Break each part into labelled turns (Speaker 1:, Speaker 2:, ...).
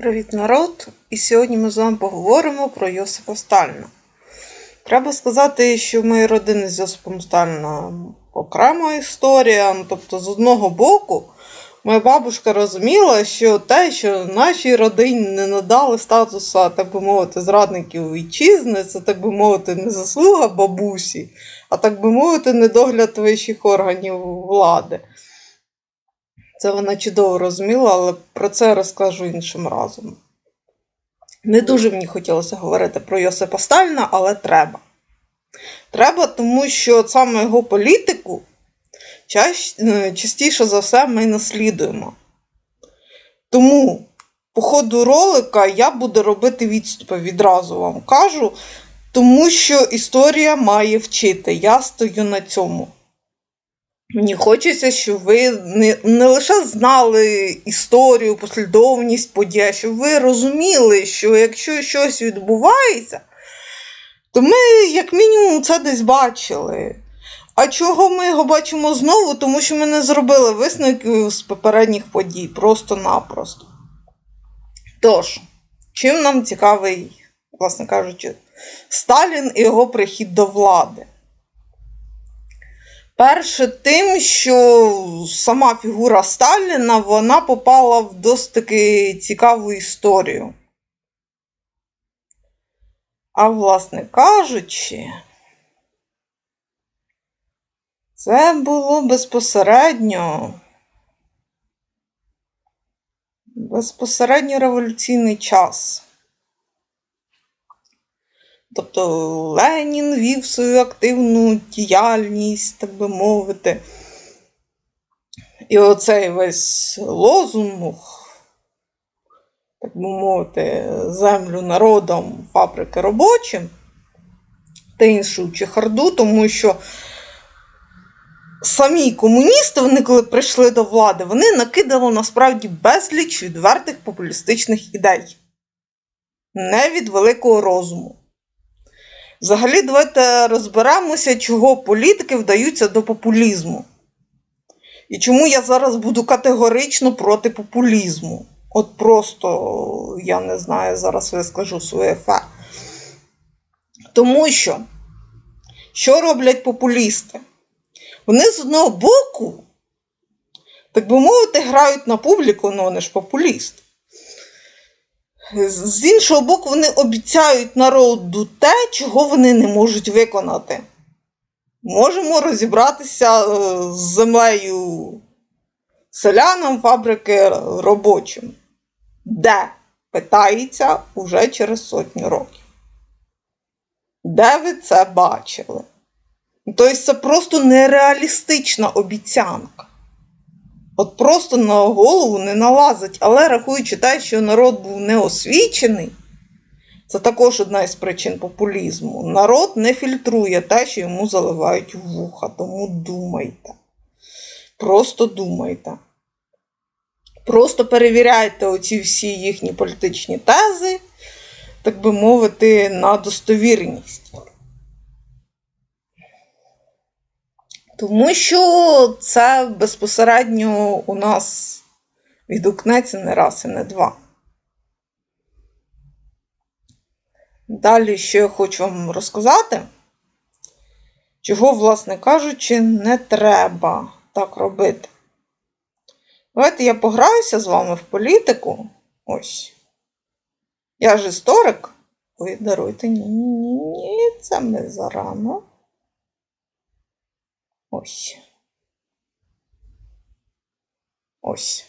Speaker 1: Привіт, народ! І сьогодні ми з вами поговоримо про Йосипа Сталіна. Треба сказати, що в моїй родини з Йосипом Сталіна окрема історія. Ну, Тобто, з одного боку, моя бабушка розуміла, що те, що нашій родині не надали статуса, так би мовити, зрадників вітчизни, це, так би мовити, не заслуга бабусі, а так би мовити, недогляд вищих органів влади. Це вона чудово розуміла, але про це розкажу іншим разом. Не дуже мені хотілося говорити про Йосипа Сталіна, але треба. Треба, тому що саме його політику частіше за все ми наслідуємо. Тому по ходу ролика я буду робити відступи, відразу вам кажу, тому що історія має вчити. Я стою на цьому. Мені хочеться, щоб ви не, не лише знали історію, послідовність подій, щоб ви розуміли, що якщо щось відбувається, то ми, як мінімум, це десь бачили. А чого ми його бачимо знову? Тому що ми не зробили висновків з попередніх подій, просто-напросто. Тож, чим нам цікавий, власне кажучи, Сталін і його прихід до влади? Перше, тим, що сама фігура Сталіна вона попала в досить таки цікаву історію. А, власне кажучи, це було безпосередньо безпосередньо революційний час. Тобто Ленін вів свою активну діяльність, так би мовити. І оцей весь лозунг, так би мовити, землю народом, фабрики робочим та іншу чехарду, тому що самі комуністи, вони коли прийшли до влади, вони накидали насправді безліч відвертих популістичних ідей. Не від великого розуму. Взагалі, давайте розберемося, чого політики вдаються до популізму. І чому я зараз буду категорично проти популізму. От просто, я не знаю, зараз вискажу своє фе. Тому що, що роблять популісти? Вони з одного боку, так би мовити, грають на публіку, ну вони ж популісти. З іншого боку, вони обіцяють народу те, чого вони не можуть виконати. Можемо розібратися з землею селянам фабрики робочим. Де? Питається уже через сотню років. Де ви це бачили? Тобто це просто нереалістична обіцянка. От просто на голову не налазить. Але рахуючи те, що народ був неосвічений, це також одна із причин популізму. Народ не фільтрує те, що йому заливають в вуха. Тому думайте. Просто думайте. Просто перевіряйте оці всі їхні політичні тези, так би мовити, на достовірність. Тому що це безпосередньо у нас відгукнеться не раз і не два. Далі, що я хочу вам розказати, чого, власне кажучи, не треба так робити. Давайте я пограюся з вами в політику. Ось. Я ж історик. Ой, даруйте, ні, ні, ні, це ми зарано. Ось. Ось.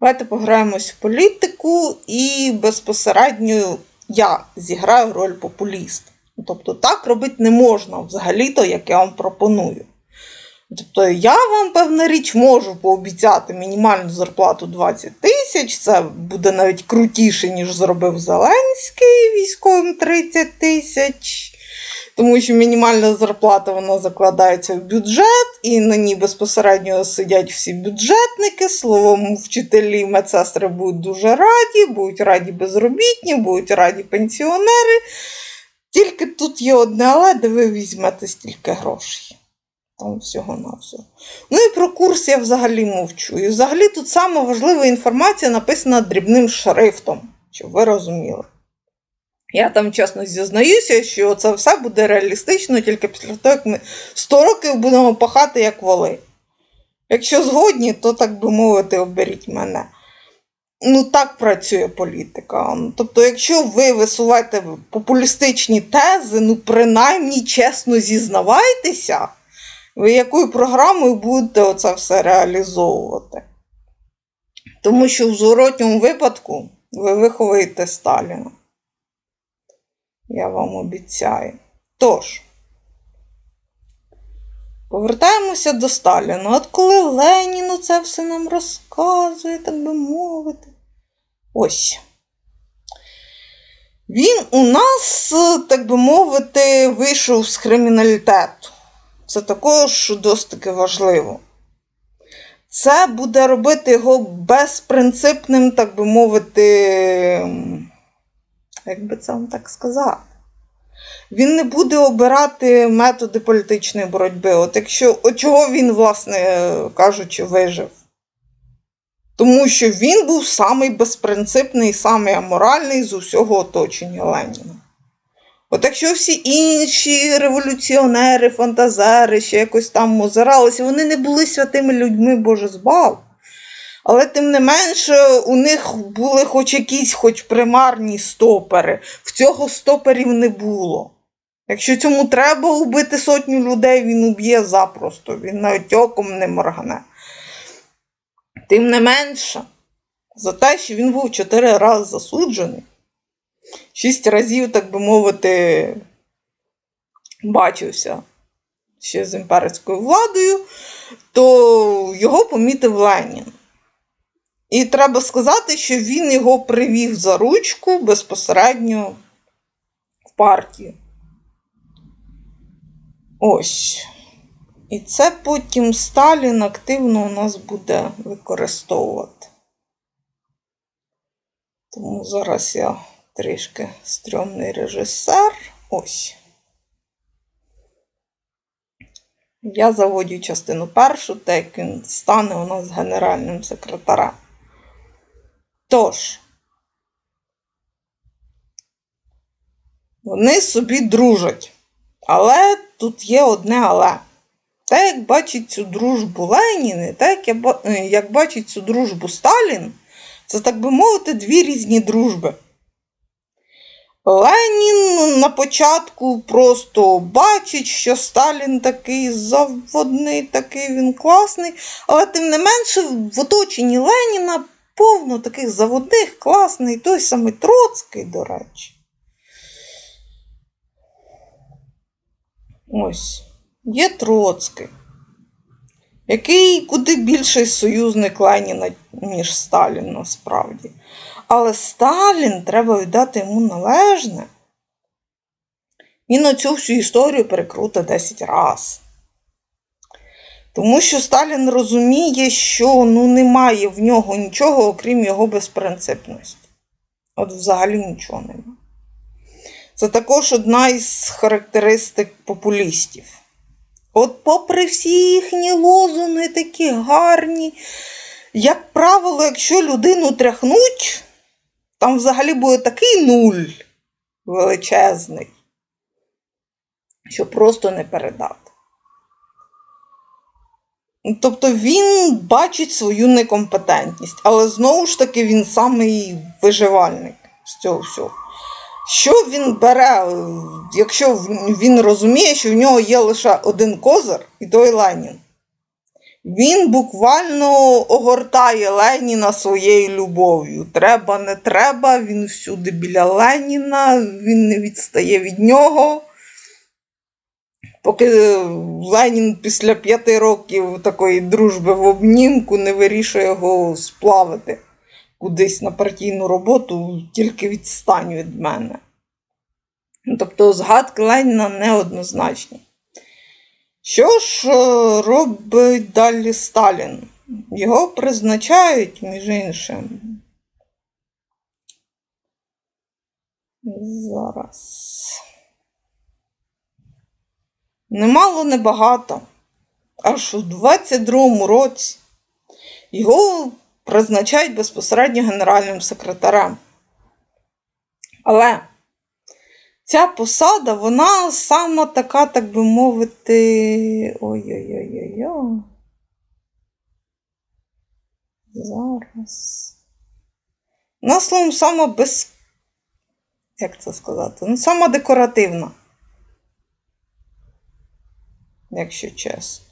Speaker 1: Давайте пограємось в політику і безпосередньо я зіграю роль популіста. Тобто так робити не можна взагалі-то, як я вам пропоную. Тобто, я вам, певна річ, можу пообіцяти мінімальну зарплату 20 тисяч. Це буде навіть крутіше, ніж зробив Зеленський військовим 30 тисяч. Тому що мінімальна зарплата вона закладається в бюджет, і на ній безпосередньо сидять всі бюджетники. Словом, вчителі, і медсестри будуть дуже раді, будуть раді безробітні, будуть раді пенсіонери. Тільки тут є одне, але де ви візьмете стільки грошей. Там всього на всього. Ну і про курс я взагалі мовчу. І взагалі тут сама важлива інформація написана дрібним шрифтом, щоб ви розуміли. Я там чесно зізнаюся, що це все буде реалістично тільки після того, як ми 100 років будемо пахати як воли. Якщо згодні, то так би мовити, оберіть мене. Ну, так працює політика. Тобто, якщо ви висуваєте популістичні тези, ну принаймні чесно зізнавайтеся, ви якою програмою будете оце все реалізовувати. Тому що в зворотньому випадку ви виховуєте Сталіна. Я вам обіцяю. Тож, повертаємося до Сталіна. От коли Ленін це все нам розказує, так би мовити. Ось. Він у нас, так би мовити, вийшов з криміналітету. Це також досить важливо. Це буде робити його безпринципним, так би мовити, як би це вам так сказати. Він не буде обирати методи політичної боротьби. От якщо от чого він, власне кажучи, вижив. Тому що він був самий безпринципний, самий аморальний з усього оточення Леніна. От якщо всі інші революціонери, фантазери ще якось там озиралися, вони не були святими людьми, Боже збав. Але тим не менше, у них були хоч якісь хоч примарні стопери. В цього стоперів не було. Якщо цьому треба убити сотню людей, він уб'є запросто, він навіть оком не моргне. Тим не менше, за те, що він був чотири рази засуджений, шість разів, так би мовити, бачився ще з імперською владою, то його помітив Ленін. І треба сказати, що він його привів за ручку безпосередньо в партію. Ось. І це потім Сталін активно у нас буде використовувати. Тому зараз я трішки стрьомний режисер. Ось. Я заводю частину першу, так як він стане у нас генеральним секретарем. Тож, вони собі дружать. Але тут є одне але. Так як бачить цю дружбу Ленін, і так як бачить цю дружбу Сталін, це, так би мовити, дві різні дружби. Ленін на початку просто бачить, що Сталін такий заводний, такий він класний, але тим не менше в оточенні Леніна повно таких заводних, класний, той самий Троцький, до речі. Ось, є Троцький, який куди більший союзник Леніна, ніж Сталін насправді. Але Сталін треба віддати йому належне. Він оцю всю історію перекрутить 10 разів. Тому що Сталін розуміє, що ну, немає в нього нічого, окрім його безпринципності. От взагалі нічого немає. Це також одна із характеристик популістів. От, попри всі їхні лозунги такі гарні, як правило, якщо людину тряхнуть, там взагалі буде такий нуль величезний, що просто не передати. Тобто він бачить свою некомпетентність, але знову ж таки він самий виживальник з цього всього. Що він бере, якщо він розуміє, що в нього є лише один козир і той Ленін? Він буквально огортає Леніна своєю любов'ю. Треба, не треба, він всюди біля Леніна, він не відстає від нього. Поки Ленін після п'яти років такої дружби в обнімку не вирішує його сплавити кудись на партійну роботу, тільки відстань від мене. Тобто згадки Леніна неоднозначні. Що ж робить далі Сталін? Його призначають, між іншим. Зараз. Немало, небагато. аж у 22-му році його призначають безпосередньо генеральним секретарем. Але ця посада, вона сама така, так би мовити. Ой-ой-ой-ой. Зараз. Вона, словом, сама без. Як це сказати? Ну, сама декоративна. Якщо чесно.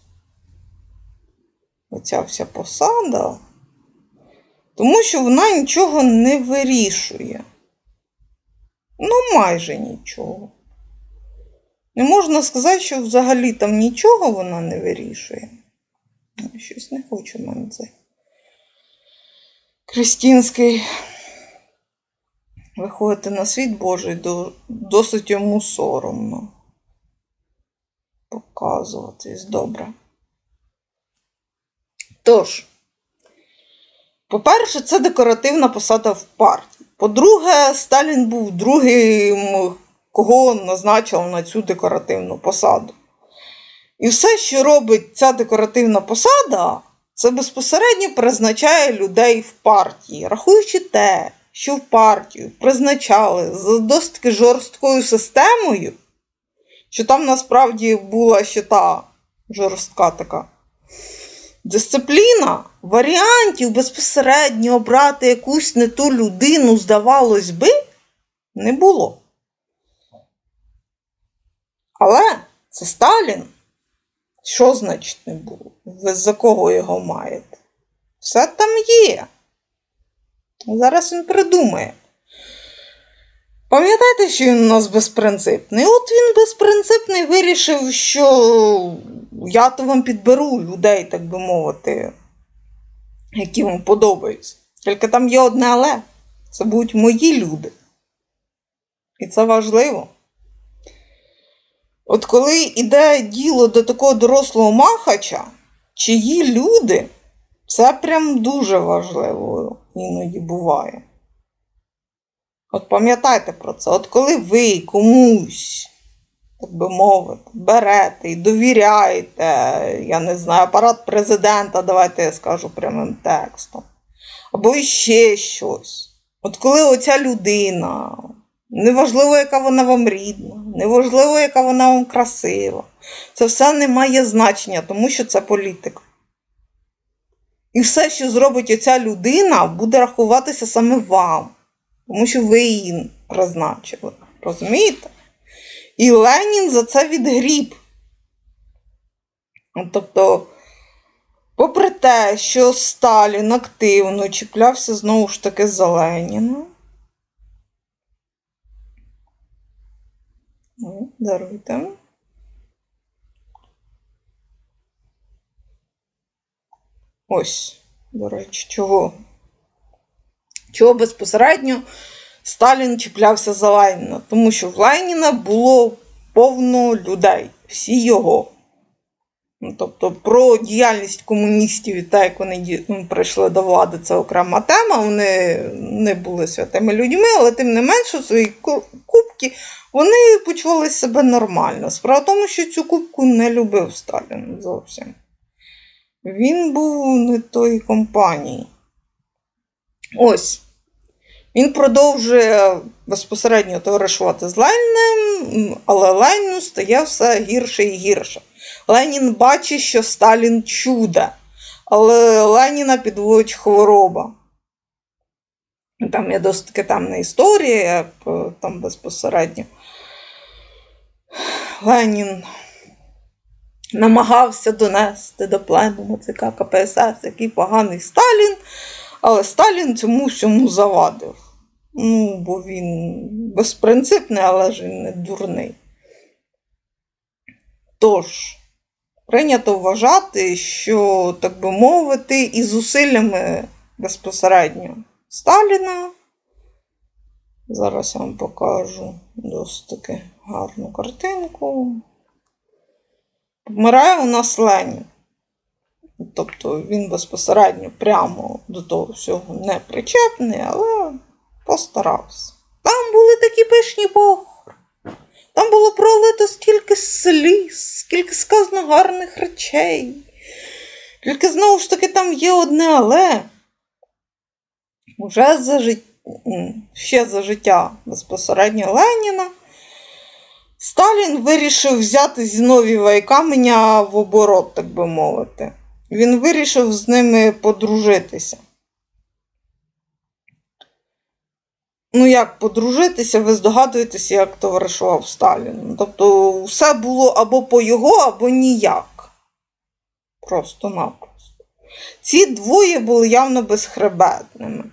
Speaker 1: Оця вся посада. Тому що вона нічого не вирішує. Ну, майже нічого. Не можна сказати, що взагалі там нічого вона не вирішує. Щось не хочу мене цей. Крістінський виходити на світ Божий досить йому соромно. Показуватись добре. Тож, по-перше, це декоративна посада в партії. По-друге, Сталін був другим, кого назначив на цю декоративну посаду. І все, що робить ця декоративна посада, це безпосередньо призначає людей в партії, рахуючи те, що в партію призначали з досить жорсткою системою, що там насправді була ще та жорстка така дисципліна, варіантів безпосередньо обрати якусь не ту людину, здавалось би, не було. Але це Сталін. Що значить не було? Ви за кого його маєте? Все там є. Зараз він придумає. Пам'ятаєте, що він у нас безпринципний? От він безпринципний вирішив, що я то вам підберу людей, так би мовити, які вам подобаються. Тільки там є одне але. Це будуть мої люди. І це важливо. От коли йде діло до такого дорослого махача, чиї люди, це прям дуже важливо іноді буває. От пам'ятайте про це. От коли ви комусь, так би мовити, берете і довіряєте, я не знаю, апарат президента, давайте я скажу прямим текстом, або ще щось. От коли оця людина, неважливо, яка вона вам рідна, неважливо, яка вона вам красива, це все не має значення, тому що це політика. І все, що зробить оця людина, буде рахуватися саме вам. Тому що ви її призначили. Розумієте? І Ленін за це відгріб. Тобто, попри те, що Сталін активно чіплявся знову ж таки за Леніна. Ой, Даруйте. Ось, до речі, чого? Чого безпосередньо Сталін чіплявся за Леніна? Тому що в Леніна було повно людей, всі його. Ну, Тобто про діяльність комуністів і те, як вони ну, прийшли до влади, це окрема тема. Вони не були святими людьми, але тим не менше, в своїй кубки вони почували себе нормально. Справа в тому, що цю кубку не любив Сталін зовсім. Він був не тої компанії. Ось. Він продовжує безпосередньо товаришувати з Леніним, але Леніну стає все гірше і гірше. Ленін бачить, що Сталін чудо, але Леніна підводить хвороба. Там є досить таки темна історія, е, там безпосередньо. Ленін намагався донести до пленуму ЦК КПСС, який поганий Сталін, але Сталін цьому всьому завадив. Ну, бо він безпринципний, але ж він не дурний. Тож, прийнято вважати, що, так би мовити, і зусиллями безпосередньо Сталіна. Зараз я вам покажу досить таки гарну картинку. Помирає у нас Ленін. Тобто він безпосередньо прямо до того всього не причепний, але постарався. Там були такі пишні похорони. Там було пролито стільки сліз, скільки сказано гарних речей. Тільки знову ж таки там є одне але. Уже за жит... м, ще за життя безпосередньо Леніна. Сталін вирішив взяти Зіновіва і Каменя в оборот, так би мовити. Він вирішив з ними подружитися. Ну, як подружитися, ви здогадуєтеся, як товаришував Сталін. Тобто, все було або по його, або ніяк. Просто-напросто. Ці двоє були явно безхребетними.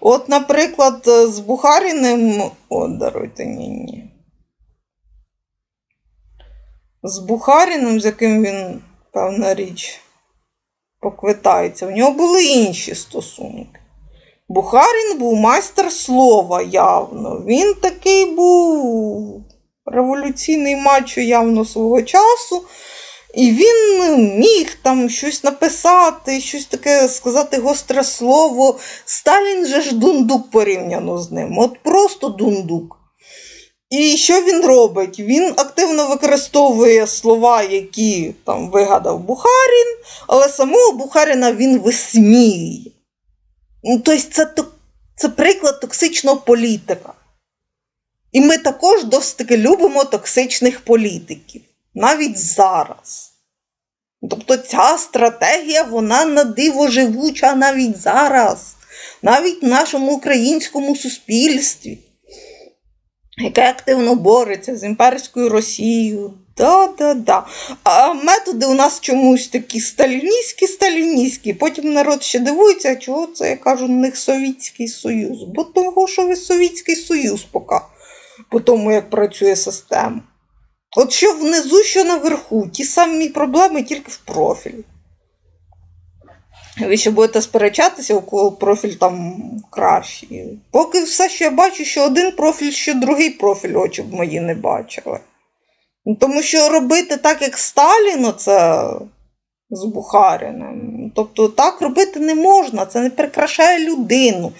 Speaker 1: От, наприклад, з Бухаріним. О, даруйте, ні-ні. З Бухаріним, з яким він, певна річ, поквитається, в нього були інші стосунки. Бухарін був майстер слова явно. Він такий був революційний мачо явно свого часу. І він міг там щось написати, щось таке сказати гостре слово. Сталін же ж дундук порівняно з ним. От просто дундук. І що він робить? Він активно використовує слова, які там вигадав Бухарін, але самого Бухаріна він висміює. Ну, тобто це, це приклад токсичного політика. І ми також досить таки любимо токсичних політиків. Навіть зараз. Тобто ця стратегія, вона на диво живуча навіть зараз, навіть в нашому українському суспільстві, яке активно бореться з імперською Росією. Да-да-да. А методи у нас чомусь такі сталіністські, сталіністські. Потім народ ще дивується, чого це я кажу, в них Совєтський Союз. Бо того, що ви Совєтський Союз поки, по тому, як працює система. От що внизу, що наверху, ті самі проблеми, тільки в профілі. Ви ще будете сперечатися, у кого профіль там кращий. Поки все, що я бачу, що один профіль, що другий профіль очі б мої не бачили. Ну, Тому що робити так, як Сталін, це з Бухаріним. Тобто так робити не можна, це не прикрашає людину,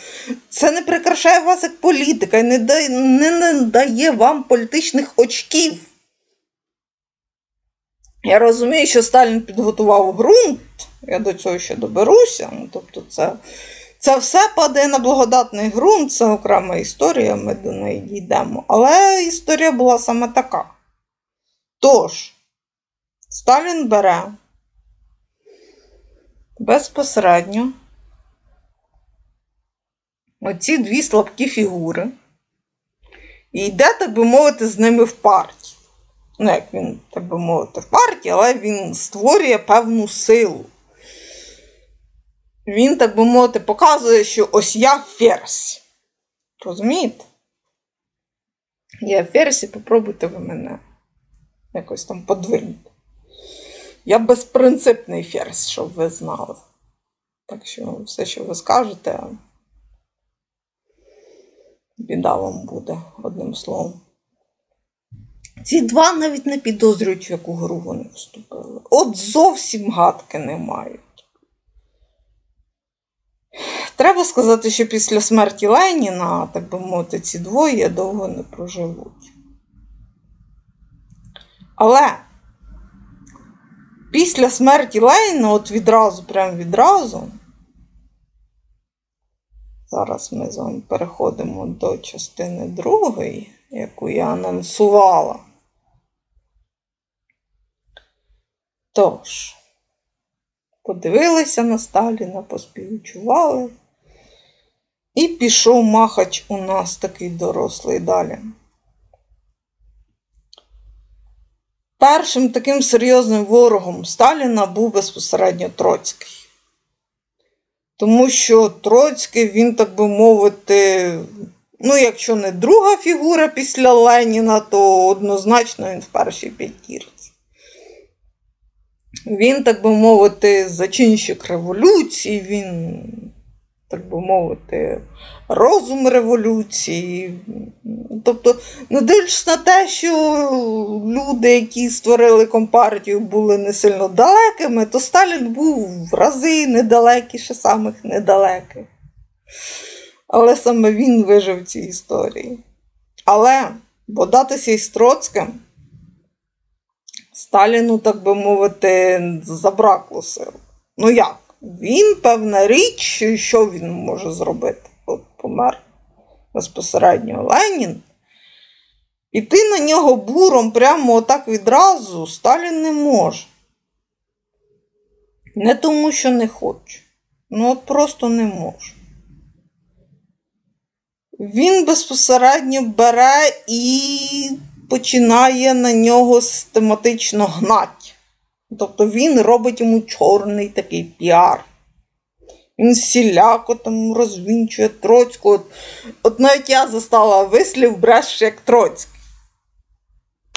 Speaker 1: це не прикрашає вас як політика і не дає, не дає вам політичних очків. Я розумію, що Сталін підготував ґрунт, я до цього ще доберуся. Ну, тобто, це, це все падає на благодатний ґрунт, це окрема історія, ми до неї дійдемо. Але історія була саме така. Тож, Сталін бере безпосередньо оці дві слабкі фігури і йде, так би мовити, з ними в партію. Ну, як він, так би мовити, в партії, але він створює певну силу. Він, так би мовити, показує, що ось я ферзь. Розумієте? Я ферзь і попробуйте ви мене якось там подвинути. Я безпринципний ферзь, щоб ви знали. Так що все, що ви скажете, біда вам буде, одним словом. Ці два навіть не підозрюють, в яку гру вони вступили. От зовсім гадки не мають. Треба сказати, що після смерті Леніна, так би мовити, ці двоє довго не проживуть. Але після смерті Леніна, от відразу, прям відразу, зараз ми з вами переходимо до частини другої, яку я анонсувала. Тож, подивилися на Сталіна, поспівчували. І пішов махач у нас такий дорослий далі. Першим таким серйозним ворогом Сталіна був безпосередньо Троцький. Тому що Троцький, він, так би мовити, ну, якщо не друга фігура після Леніна, то однозначно він в першій п'ятірці. Він, так би мовити, зачинщик революції, він, так би мовити, розум революції. Тобто, не дивлячись на те, що люди, які створили компартію, були не сильно далекими, то Сталін був в рази недалекіше самих недалеких. Але саме він вижив в цій історії. Але бодатися із Троцьким Сталіну, так би мовити, забракло сил. Ну як? Він, певна річ, що він може зробити? От помер безпосередньо Ленін. Іти на нього буром прямо отак відразу Сталін не може. Не тому, що не хоче. Ну, от просто не може. Він безпосередньо бере і починає на нього систематично гнати. Тобто він робить йому чорний такий піар. Він всіляко там розвінчує Троцьку. От, от навіть я застала вислів бреш як Троцький.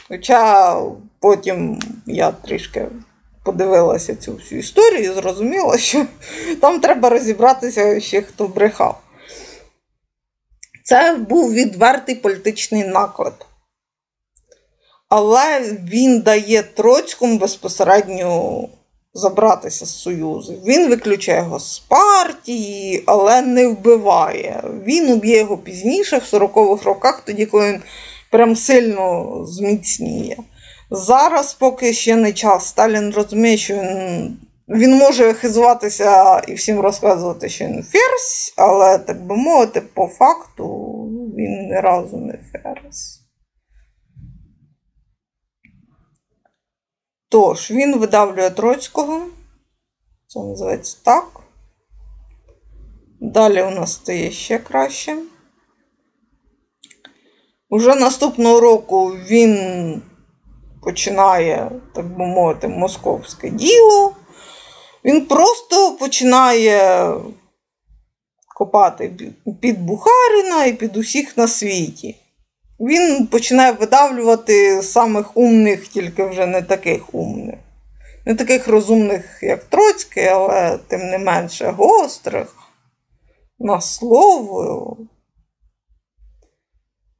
Speaker 1: Хоча потім я трішки подивилася цю всю історію і зрозуміла, що там треба розібратися ще хто брехав. Це був відвертий політичний наклад. Але він дає Троцькому безпосередньо забратися з Союзу. Він виключає його з партії, але не вбиває. Він уб'є його пізніше, в 40-х роках, тоді, коли він прям сильно зміцніє. Зараз, поки ще не час, Сталін розуміє, що він, він може хизуватися і всім розказувати, що він ферзь, але, так би мовити, по факту він ні разу не ферзь. Тож, він видавлює Троцького. Це називається так. Далі у нас стає ще краще. Уже наступного року він починає, так би мовити, московське діло. Він просто починає копати під Бухаріна і під усіх на світі. Він починає видавлювати самих умних, тільки вже не таких умних. Не таких розумних, як Троцький, але тим не менше гострих, на слово.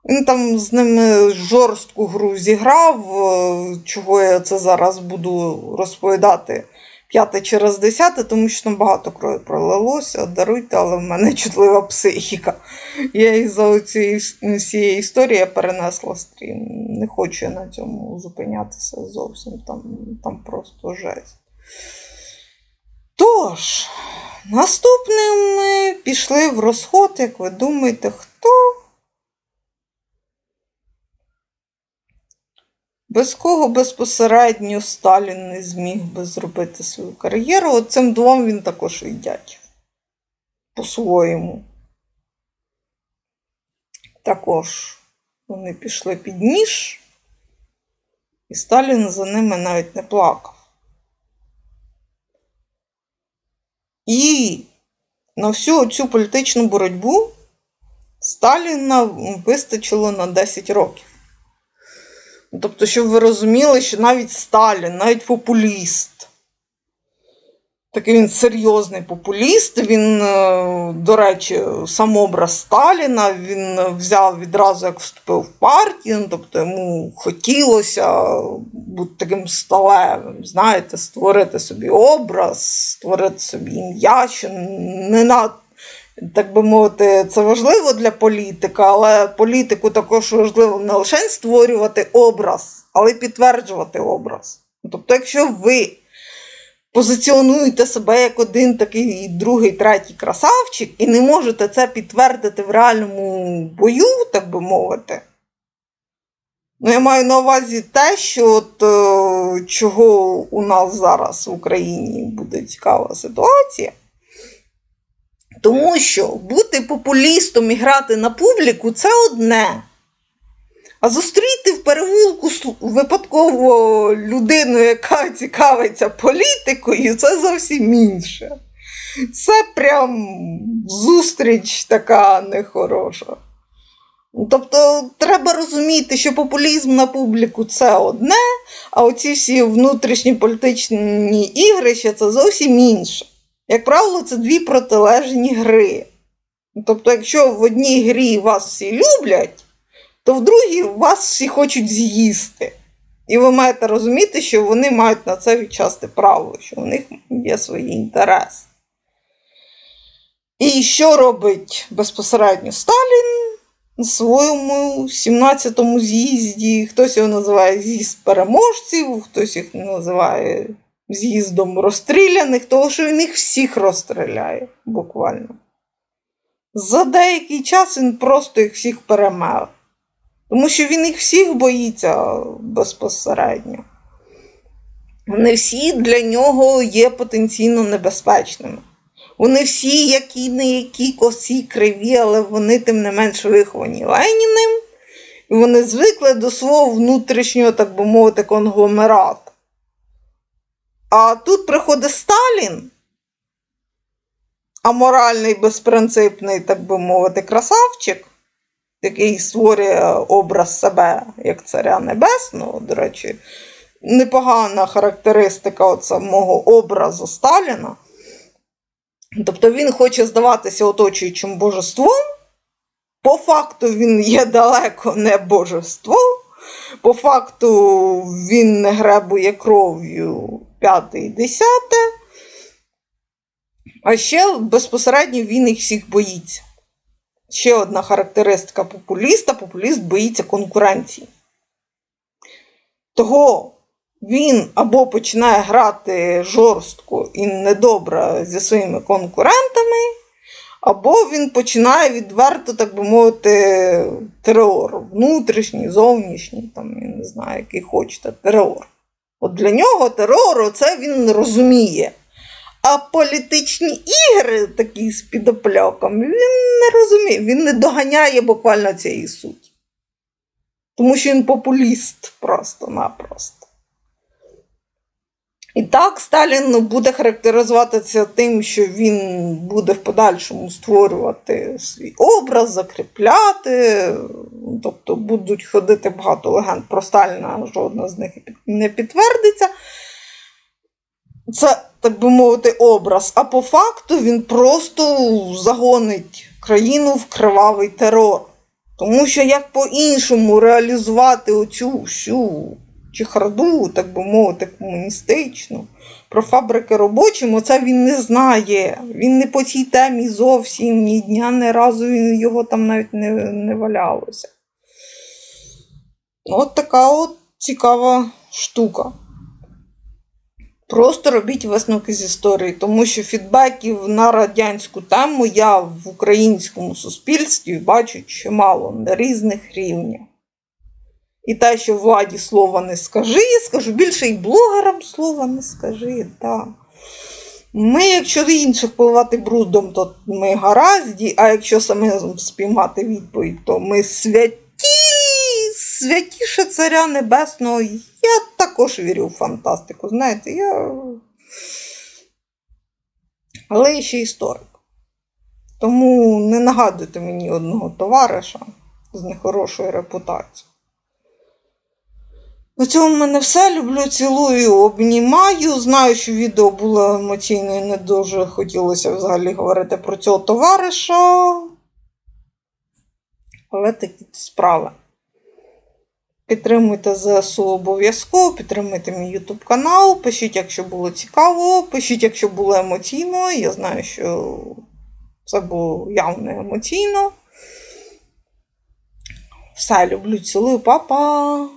Speaker 1: Він там з ними жорстку гру зіграв, чого я це зараз буду розповідати п'яте через десяте, тому що там багато крові пролилося. Даруйте, але в мене чутлива психіка. Я із-за цієї історії перенесла стрім. Не хочу я на цьому зупинятися зовсім. Там, там просто жесть. Тож, наступним ми пішли в розход, як ви думаєте, хто? Без кого безпосередньо Сталін не зміг би зробити свою кар'єру. От цим двом він також їдять. По-своєму. Також вони пішли під ніж, і Сталін за ними навіть не плакав. І на всю цю політичну боротьбу Сталіна вистачило на 10 років. Тобто, щоб ви розуміли, що навіть Сталін, навіть популіст, такий він серйозний популіст. Він, е, до речі, сам образ Сталіна він взяв відразу, як вступив в партію. Ну, тобто йому хотілося бути таким сталевим, знаєте, створити собі образ, створити собі ім'я, що не на. Так би мовити, це важливо для політика, але політику також важливо не лише створювати образ, але й підтверджувати образ. Тобто, якщо ви позиціонуєте себе як один такий другий, третій красавчик, і не можете це підтвердити в реальному бою, так би мовити. Ну, я маю на увазі те, що от, е, чого у нас зараз в Україні буде цікава ситуація. Тому що бути популістом і грати на публіку це одне. А зустріти в перевулку випадково людину, яка цікавиться політикою, це зовсім інше. Це прям зустріч така нехороша. Тобто треба розуміти, що популізм на публіку це одне, а оці всі внутрішні політичні ігрища це зовсім інше. Як правило, це дві протилежні гри. Тобто, якщо в одній грі вас всі люблять, то в другій вас всі хочуть з'їсти. І ви маєте розуміти, що вони мають на це відчасти право, що у них є свої інтереси. І що робить безпосередньо Сталін? на своєму 17-му з'їзді. Хтось його називає з'їзд переможців, хтось їх називає з'їздом розстріляних, тому що він їх всіх розстріляє буквально. За деякий час він просто їх всіх перемер. Тому що він їх всіх боїться безпосередньо. Вони всі для нього є потенційно небезпечними. Вони всі, які не які косі, криві, але вони тим не менш виховані Леніним. І вони звикли до свого внутрішнього, так би мовити, конгломерату. А тут приходить Сталін, аморальний, безпринципний, так би мовити, красавчик, який створює образ себе як царя небесного, до речі, непогана характеристика самого образу Сталіна. Тобто він хоче здаватися оточуючим божеством. По факту він є далеко не божество. По факту він не гребує кров'ю п'яте і десяте. А ще безпосередньо він їх всіх боїться. Ще одна характеристика популіста: популіст боїться конкуренції. Того він або починає грати жорстко і недобре зі своїми конкурентами, або він починає відверто, так би мовити, терор. Внутрішній, зовнішній, там, я не знаю, який хочете, терор. От для нього терор це він розуміє. А політичні ігри, такі з підопльоком, він не розуміє, він не доганяє буквально цієї суті. Тому що він популіст просто-напросто. І так, Сталін буде характеризуватися тим, що він буде в подальшому створювати свій образ, закріпляти. Тобто будуть ходити багато легенд про Сталіна, жодна з них не підтвердиться. Це, так би мовити, образ. А по факту він просто загонить країну в кривавий терор. Тому що як по-іншому реалізувати оцю всю чехарду, так би мовити, комуністичну, про фабрики робочим, оце він не знає. Він не по цій темі зовсім ні дня, ні разу його там навіть не, не валялося. От така от цікава штука. Просто робіть висновки з історії, тому що фідбеків на радянську тему я в українському суспільстві бачу чимало на різних рівнях. І те, що владі слова не скажи, скажу більше і блогерам слова не скажи. Да. Ми, якщо інших поливати брудом, то ми гаразді, а якщо саме спіймати відповідь, то ми святі, святіше царя небесного. Я також вірю в фантастику. Знаєте, я. Але я ще історик. Тому не нагадуйте мені одного товариша з нехорошою репутацією. На цьому в мене все. Люблю, цілую, обнімаю. Знаю, що відео було емоційне не дуже хотілося взагалі говорити про цього товариша. Але такі справи. Підтримуйте ЗСУ обов'язково, підтримуйте мій YouTube канал, пишіть, якщо було цікаво, пишіть, якщо було емоційно. Я знаю, що це було явно емоційно. Все, люблю, цілую, па-па!